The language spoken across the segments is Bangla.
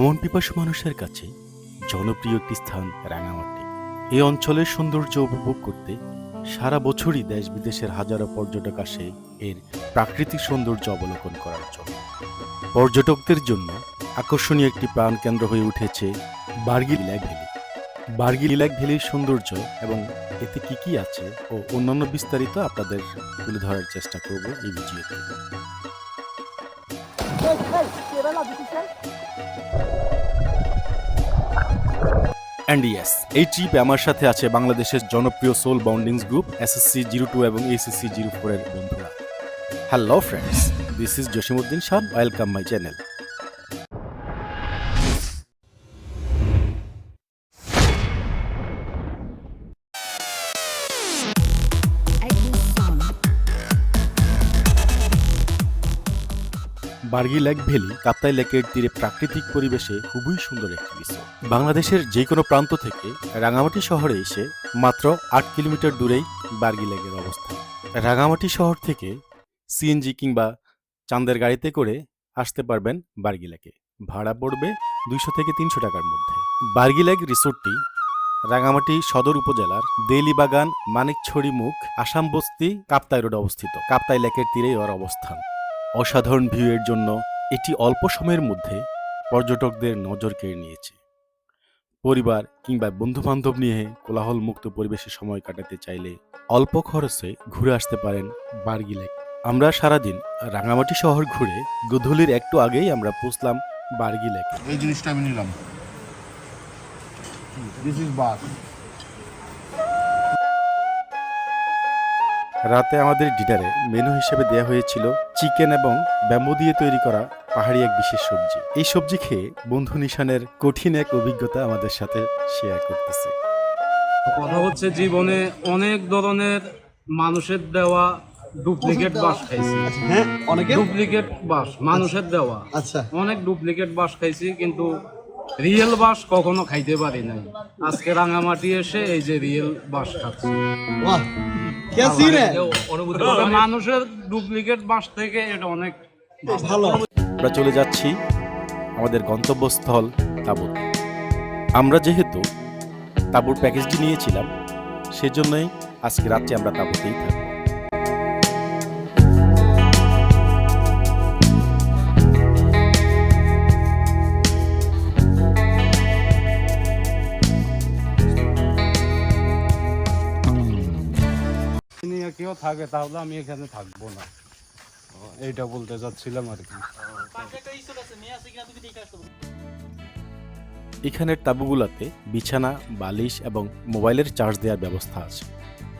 ভ্রমণ পিপাসু মানুষের কাছে জনপ্রিয় একটি স্থান রাঙামাটি। এই অঞ্চলের সৌন্দর্য উপভোগ করতে সারা বছরই দেশ বিদেশের হাজারো পর্যটক আসে এর প্রাকৃতিক সৌন্দর্য অবলোকন করার জন্য। পর্যটকদের জন্য আকর্ষণীয় একটি প্রাণকেন্দ্র হয়ে উঠেছে Bargil lake valley. Bargil lake ভ্যালির সৌন্দর্য এবং এতে কি কি আছে ও অন্যান্য বিস্তারিত আপনাদের তুলে ধরার চেষ্টা করব এই ভিডিওতে। অ্যান্ড ইয়েস এই ট্রিপে আমার সাথে আছে বাংলাদেশের জনপ্রিয় soul boundings group SSC zero two এবং এসএসসি জিরো ফোরের বন্ধুরা। Hello friends this is Jasimuddin Shah welcome my channel Bargi lake valley, Kaptai লেকের তীরে প্রাকৃতিক পরিবেশে খুবই সুন্দর একটি রিসোর্ট। বাংলাদেশের যে কোনো প্রান্ত থেকে রাঙামাটি শহরে এসে মাত্র আট কিলোমিটার দূরেই বার্গি লেকের অবস্থান। রাঙামাটি শহর থেকে সিএনজি কিংবা চাঁদের গাড়িতে করে আসতে পারবেন বার্গি লেকে। ভাড়া পড়বে দুইশো থেকে তিনশো টাকার মধ্যে। বার্গি লেক রিসোর্টটি রাঙামাটি সদর উপজেলার দেলিবাগান, মানিকছড়ি মুখ, আসাম বস্তি, কাপ্তাই রোডে অবস্থিত। কাপ্তাই লেকের তীরেই ওর অবস্থান। অসাধারণ ভিউয়ের জন্য এটি অল্প সময়ের মধ্যে পর্যটকদের নজর কেড়ে নিয়েছে। পরিবার কিংবা বন্ধু বান্ধব নিয়ে কোলাহল মুক্ত পরিবেশে সময় কাটাতে চাইলে অল্প খরচে ঘুরে আসতে পারেন বার্গি লেক। আমরা সারাদিন রাঙামাটি শহর ঘুরে গধূলির একটু আগেই আমরা পৌঁছলাম বার্গি লেক। এই জিনিসটা আমি নিলাম। দিস ইজ বাস রাতে আমাদের ডিনারে মেনু হিসেবে দেওয়া হয়েছিল চিকেন এবং ব্যাম্বু দিয়ে তৈরি করা পাহাড়ি এক বিশেষ সবজি। এই সবজি খেয়ে বন্ধু নিশানের কঠিন এক অভিজ্ঞতা আমাদের সাথে শেয়ার করতেছে। কথা হচ্ছে জীবনে অনেক ধরনের মানুষের দেওয়া ডুপ্লিকেট বাস খাইছি। হ্যাঁ অনেকে? ডুপ্লিকেট বাস মানুষের দেওয়া। আচ্ছা। অনেক ডুপ্লিকেট বাস খাইছি কিন্তু রিয়েল বাস কখনো খাইতে পারি নাই। আজকে রাঙামাটি এসে এই যে রিয়েল বাস খাচ্ছি। মানুষের ডুপ্লিকেট বাস থেকে এটা অনেক ভালো। আমরা চলে যাচ্ছি আমাদের গন্তব্যস্থল তাঁবুর। আমরা যেহেতু তাঁবুর প্যাকেজটি নিয়েছিলাম সেজন্যই আজকে রাত্রে আমরা তাঁবুতেই থাকব। কেউ থাকে, তাহলে আমি এখানে থাকব না। এইটা বলতে আর কি। এখানের তাঁবুগুলোতে বিছানা, বালিশ এবং মোবাইলের চার্জ দেওয়ার ব্যবস্থা আছে।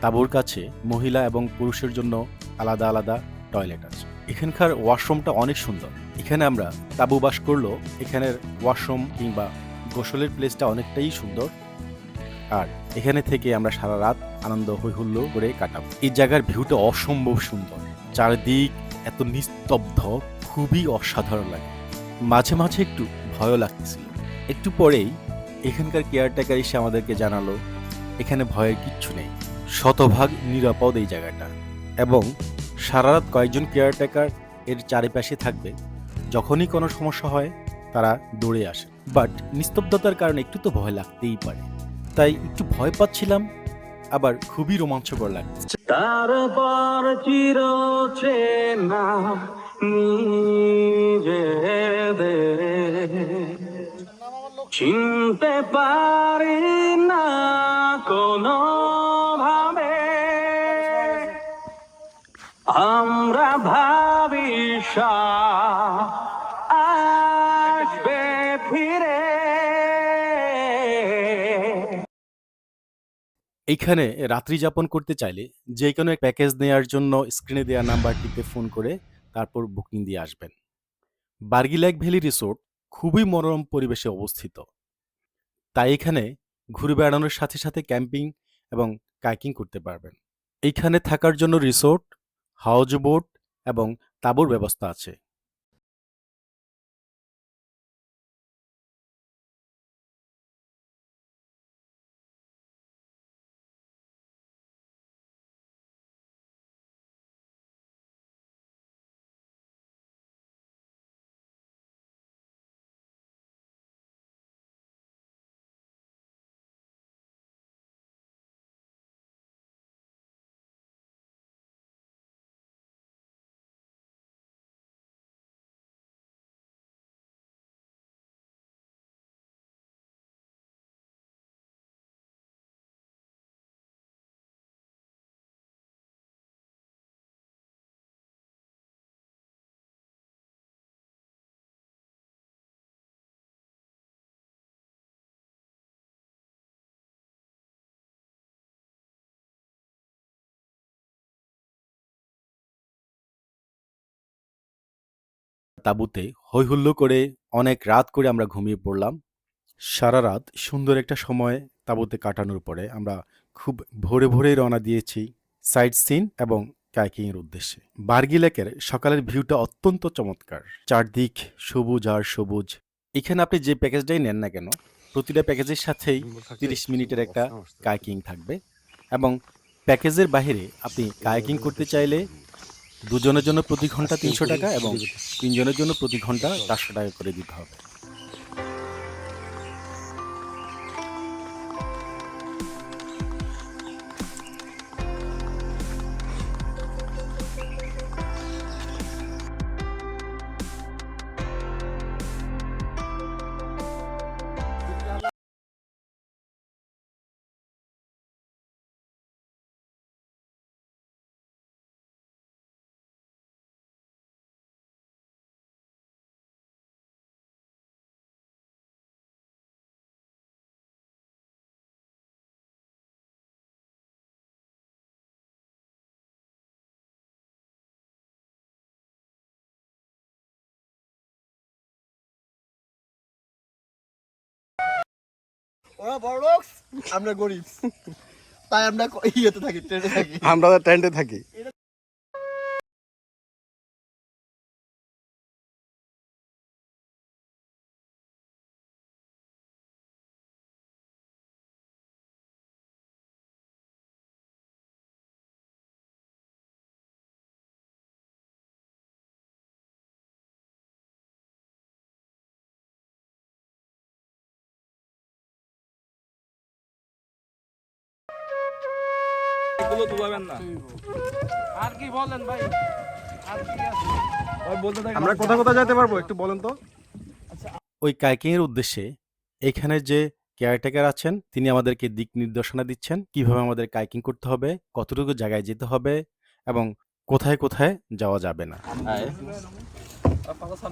তাঁবুর কাছে মহিলা এবং পুরুষের জন্য আলাদা আলাদা টয়লেট আছে। এখানকার ওয়াশরুমটা অনেক সুন্দর। এখানে আমরা তাঁবু বাস করলেও এখানের ওয়াশরুম কিংবা গোসলের প্লেসটা অনেকটাই সুন্দর। আর এখানে থেকে আমরা সারা রাত আনন্দ হৈহুল্য করে কাটাবো। এই জায়গার ভিউটা অসম্ভব সুন্দর। চারদিক এত নিস্তব্ধ, খুবই অসাধারণ লাগে। মাঝে মাঝে একটু ভয়ও লাগতেছিল। একটু পরেই এখানকার কেয়ারটেকার এসে আমাদেরকে জানালো, এখানে ভয়ের কিচ্ছু নেই। শতভাগ নিরাপদ এই জায়গাটা। এবং সারা রাত কয়েকজন কেয়ারটেকার এর চারিপাশে থাকবে। যখনই কোনো সমস্যা হয়, তারা দৌড়ে আসে। বাট নিস্তব্ধতার কারণে একটু তো ভয় লাগতেই পারে। তাই একটু ভয় পাচ্ছিলাম, আবার খুবই রোমাঞ্চকর লাগছে। তারপর চির চেনা চিনতে পারি না কোনো ভাবে আমরা ভাবি আসবে এইখানে রাত্রি যাপন করতে চাইলে যে কোনো প্যাকেজ নেওয়ার জন্য স্ক্রিনে দেওয়া নাম্বারটিতে ফোন করে তারপর বুকিং দিয়ে আসবেন। বার্গি লেক ভ্যালি রিসোর্ট খুবই মনোরম পরিবেশে অবস্থিত। তাই এখানে ঘুরে বেড়ানোর সাথে সাথে ক্যাম্পিং এবং কাইকিং করতে পারবেন। এইখানে থাকার জন্য রিসোর্ট হাউজ বোট এবং তাঁবুর ব্যবস্থা আছে। তাঁবুতে হৈহুল্লো করে অনেক রাত করে আমরা ঘুমিয়ে পড়লাম। সারা রাত সুন্দর একটা সময় তাঁবুতে কাটানোর পরে আমরা খুব ভোরে ভোরে রওনা দিয়েছি সাইট সিন এবং কাইকিং এর উদ্দেশ্যে। বার্গি লেকের সকালের ভিউটা অত্যন্ত চমৎকার। চারদিক সবুজ আর সবুজ। এখানে আপনি যে প্যাকেজটাই নেন না কেন, প্রতিটা প্যাকেজের সাথেই তিরিশ মিনিটের একটা কাইকিং থাকবে এবং প্যাকেজের বাইরে আপনি কায়াকিং করতে চাইলে দুজনের জন্য প্রতি ঘণ্টা তিনশো টাকা এবং তিনজনের জন্য প্রতি ঘণ্টা চারশো টাকা করে দিতে হবে। ওরা বড় লোক আমরা গরিব। তাই আমরা ইয়েতে থাকি ট্রেনে থাকি। আমরা ট্রেনে থাকি। আর কি বলেন ভাই? আর কি আছে? আমরা কোথায় কোথায় যেতে পারব একটু বলেন তো। ওই কাইকিং এর উদ্দেশ্যে এখানে যে কেয়ারটেকার আছেন তিনি আমাদেরকে দিক নির্দেশনা দিচ্ছেন কীভাবে আমাদের কাইকিং করতে হবে কতটুকু জায়গায় যেতে হবে এবং কোথায় কোথায় যাওয়া যাবে না।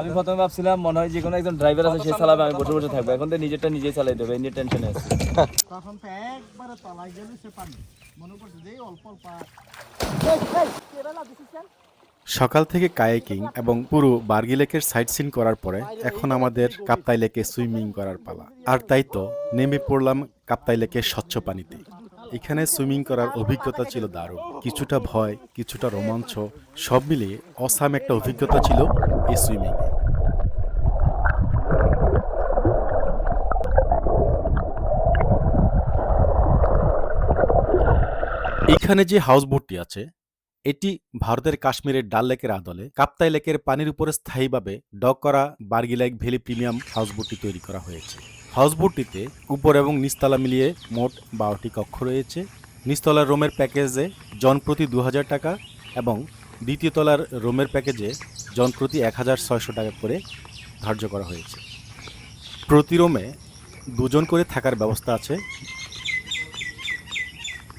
আমি প্রথমে ভাবছিলাম মনে হয় যে কোনো একজন ড্রাইভার আছে সে চালাবে আমি বসে বসে থাকব। এখন তো নিজেরটা নিজেই চালাই দেবে এই টেনশনে আছে। তখন তো একবারে তলায় গেলে সে পানি সকাল থেকে কায়াকিং এবং পুরো বার্গি লেকের সাইট সিন করার পরে এখন আমাদের কাপ্তাই লেকে সুইমিং করার পালা। আর তাই তো নেমে পড়লাম কাপ্তাই লেকের স্বচ্ছ পানিতে। এখানে সুইমিং করার অভিজ্ঞতা ছিল দারুণ। কিছুটা ভয়, কিছুটা রোমাঞ্চ, সব মিলিয়ে অসাম একটা অভিজ্ঞতা ছিল এই সুইমিং এখানে যে হাউস বোটটি আছে, এটি ভারতের কাশ্মীরের ডাল লেকের আদলে কাপ্তাই লেকের পানির উপরে স্থায়ীভাবে ডক করা বার্গি লেক ভ্যালি প্রিমিয়াম হাউসবোটটি তৈরি করা হয়েছে। হাউসবোটটিতে উপর এবং নিচতলা মিলিয়ে মোট বারোটি কক্ষ রয়েছে। নিচতলার রোমের প্যাকেজে জন প্রতি দু হাজার টাকা এবং দ্বিতীয় তলার রোমের প্যাকেজে জন প্রতি এক হাজার ছয়শো টাকা করে ধার্য করা হয়েছে। প্রতি রোমে দুজন করে থাকার ব্যবস্থা আছে।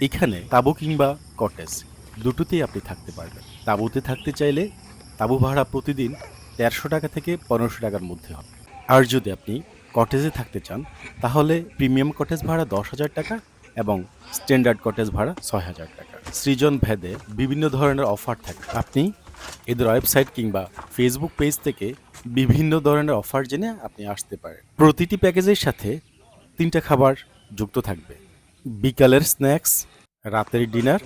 এখানে তাঁবু কিংবা কটেজ দুটোতেই আপনি থাকতে পারবেন। তাঁবুতে থাকতে চাইলে তাঁবু ভাড়া প্রতিদিন দেড়শো টাকা থেকে পনেরোশো টাকার মধ্যে হবে। আর যদি আপনি কটেজে থাকতে চান, তাহলে প্রিমিয়াম কটেজ ভাড়া দশ হাজার টাকা এবং স্ট্যান্ডার্ড কটেজ ভাড়া ছয় হাজার টাকা। সৃজন ভেদে বিভিন্ন ধরনের অফার থাকে। আপনি এদের ওয়েবসাইট কিংবা ফেসবুক পেজ থেকে বিভিন্ন ধরনের অফার জেনে আপনি আসতে পারেন। প্রতিটি প্যাকেজের সাথে তিনটা খাবার যুক্ত থাকবে। বিকালের স্ন্যাক্স রাতের ডিনার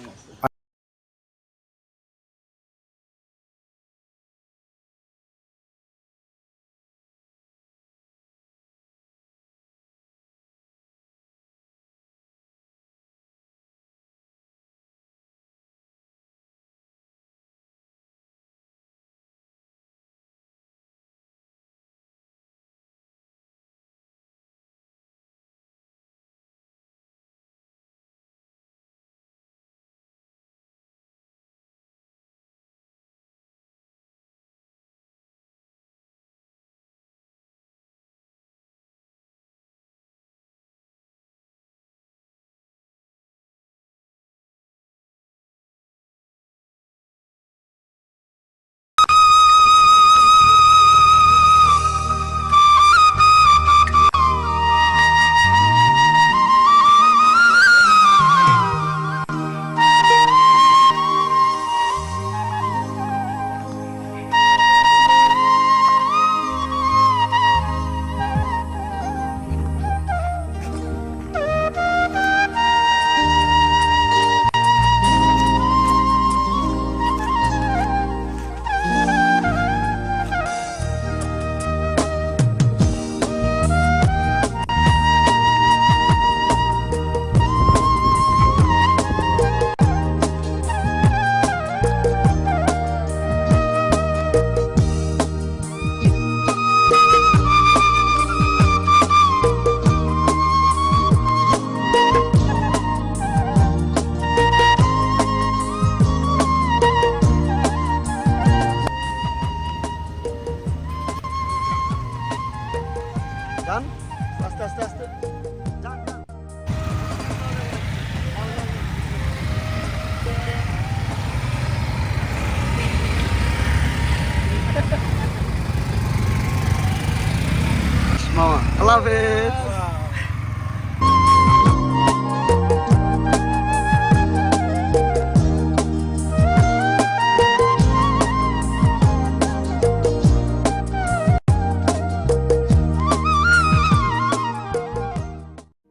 love it.